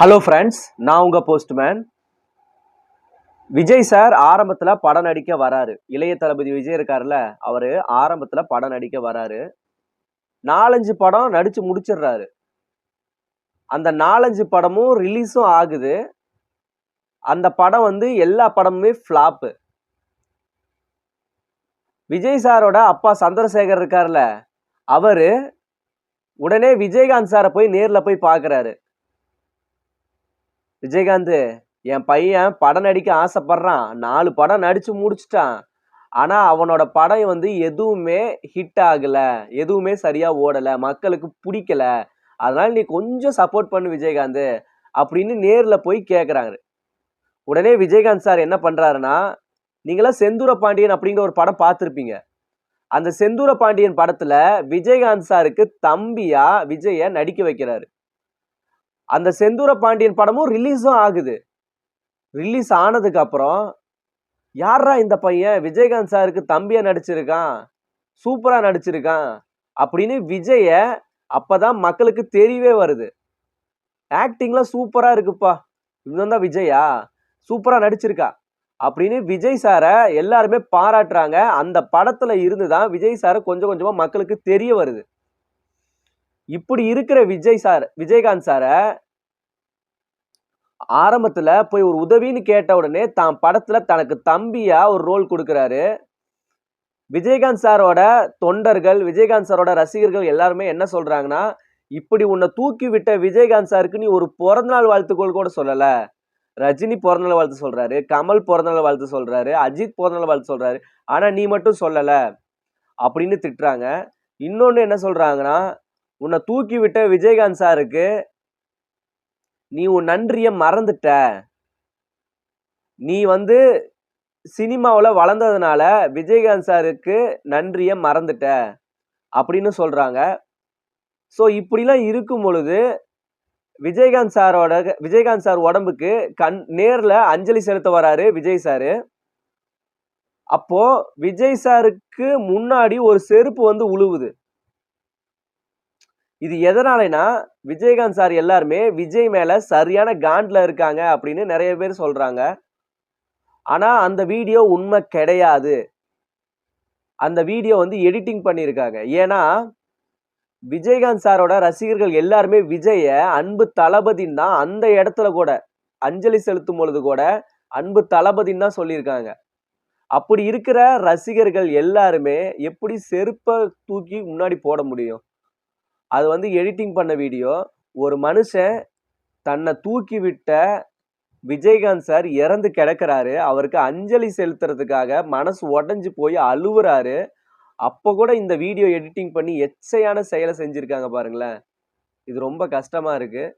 Hello friends நான் உங்கள் postman Vijay sir ஆரம்பத்தில் படம் நடிக்க வராரு. இளைய தளபதி விஜய் இருக்கார்ல அவர் ஆரம்பத்தில் படம் நடிக்க வராரு. நாலஞ்சு படம் நடித்து முடிச்சிடுறாரு. அந்த நாலஞ்சு படமும் ரிலீஸும் ஆகுது. அந்த படம் வந்து எல்லா படமுமே ஃப்ளாப்பு விஜய் சாரோட அப்பா சந்திரசேகர் இருக்கார்ல அவர் உடனே விஜயகாந்த் சாரை போய் நேரில் போய் பார்க்குறாரு விஜயகாந்த் என் பையன் படம் நடிக்க ஆசைப்படுறான். நாலு படம் நடிச்சு முடிச்சிட்டான். ஆனா அவனோட படம் வந்து எதுவுமே ஹிட் ஆகல. எதுவுமே சரியா ஓடல. மக்களுக்கு பிடிக்கல. அதனால நீ கொஞ்சம் சப்போர்ட் பண்ணு விஜயகாந்த் அப்படின்னு நேர்ல போய் கேக்குறாங்க உடனே விஜயகாந்த் சார் என்ன பண்றாருன்னா நீங்களாம் செந்தூர பாண்டியன் அப்படிங்கிற ஒரு படம் பார்த்துருப்பீங்க. அந்த செந்தூர பாண்டியன் படத்துல விஜயகாந்த் சாருக்கு தம்பியா விஜய நடிக்க வைக்கிறாரு. அந்த செந்தூர பாண்டியன் படமும் ரிலீஸும் ஆகுது. ரிலீஸ் ஆனதுக்கு அப்புறம் யாரா இந்த பையன்? விஜயகாந்த் சாருக்கு தம்பியா நடிச்சிருக்கான். சூப்பரா நடிச்சிருக்கான். அப்படின்னு விஜய அப்பதான் மக்களுக்கு தெரியவே வருது. ஆக்டிங்லாம் சூப்பரா இருக்குப்பா. இவன் தான் விஜயா? சூப்பரா நடிச்சிருக்கா. அப்படின்னு விஜய் சாரை எல்லாருமே பாராட்டுறாங்க. அந்த படத்துல இருந்து தான் விஜய் சாரை கொஞ்சம் கொஞ்சமா மக்களுக்கு தெரிய வருது. இப்படி இருக்கிற விஜய் சார் விஜயகாந்த் சாரை ஆரம்பத்துல போய் ஒரு உதவின்னு கேட்ட உடனே தான் படத்துல தனக்கு தம்பியா ஒரு ரோல் கொடுக்கறாரு. விஜயகாந்த் சாரோட தொண்டர்கள் விஜயகாந்த் சாரோட ரசிகர்கள் எல்லாருமே என்ன சொல்றாங்கன்னா இப்படி உன்னை தூக்கி விட்ட விஜயகாந்த் சாருக்கு நீ ஒரு பிறந்தநாள் வாழ்த்துக்கோள் கூட சொல்லல. ரஜினி பிறந்தநாள் வாழ்த்து சொல்றாரு கமல் பிறந்தநாள் வாழ்த்து சொல்றாரு அஜித் பிறந்தநாள் வாழ்த்து சொல்றாரு ஆனா நீ மட்டும் சொல்லல. அப்படின்னு திட்டுறாங்க. இன்னொன்னு என்ன சொல்றாங்கன்னா உன்னை தூக்கி விட்ட விஜயகாந்த் சாருக்கு நீ உன் நன்றியை மறந்துட்ட. நீ வந்து சினிமாவில் வளர்ந்ததுனால விஜயகாந்த் சாருக்கு நன்றியை மறந்துட்ட அப்படின்னு சொல்கிறாங்க ஸோ இப்படிலாம் இருக்கும் பொழுது விஜயகாந்த் சாரோட விஜயகாந்த் சார் உடம்புக்கு கண் நேரில் அஞ்சலி செலுத்த வராரு விஜய் சாரு. அப்போது விஜய் சாருக்கு முன்னாடி ஒரு செருப்பு வந்து உழுவுது. இது எதனாலனா விஜயகாந்த் சார் எல்லாருமே விஜய் மேல சரியான காண்ட்ல இருக்காங்க அப்படின்னு நிறைய பேர் சொல்றாங்க. ஆனா அந்த வீடியோ உண்மை கிடையாது. அந்த வீடியோ வந்து எடிட்டிங் பண்ணியிருக்காங்க. ஏன்னா விஜயகாந்த் சாரோட ரசிகர்கள் எல்லாருமே விஜய அன்பு தளபதின்னு தான் அந்த இடத்துல கூட அஞ்சலி செலுத்தும் பொழுது கூட அன்பு தளபதின்னு தான் சொல்லியிருக்காங்க. அப்படி இருக்கிற ரசிகர்கள் எல்லாருமே எப்படி செருப்பை தூக்கி முன்னாடி போட முடியும்? அது வந்து எடிட்டிங் பண்ண வீடியோ ஒரு மனுஷன் தன்னை தூக்கி விட்ட விஜயகாந்த் சார் இறந்து கிடக்குறாரு. அவருக்கு அஞ்சலி செலுத்துறதுக்காக மனசு உடஞ்சு போய் அழுவுறாரு. அப்போ கூட இந்த வீடியோ எடிட்டிங் பண்ணி எச்சையான செயலை செஞ்சுருக்காங்க பாருங்களேன். இது ரொம்ப கஷ்டமாக இருக்குது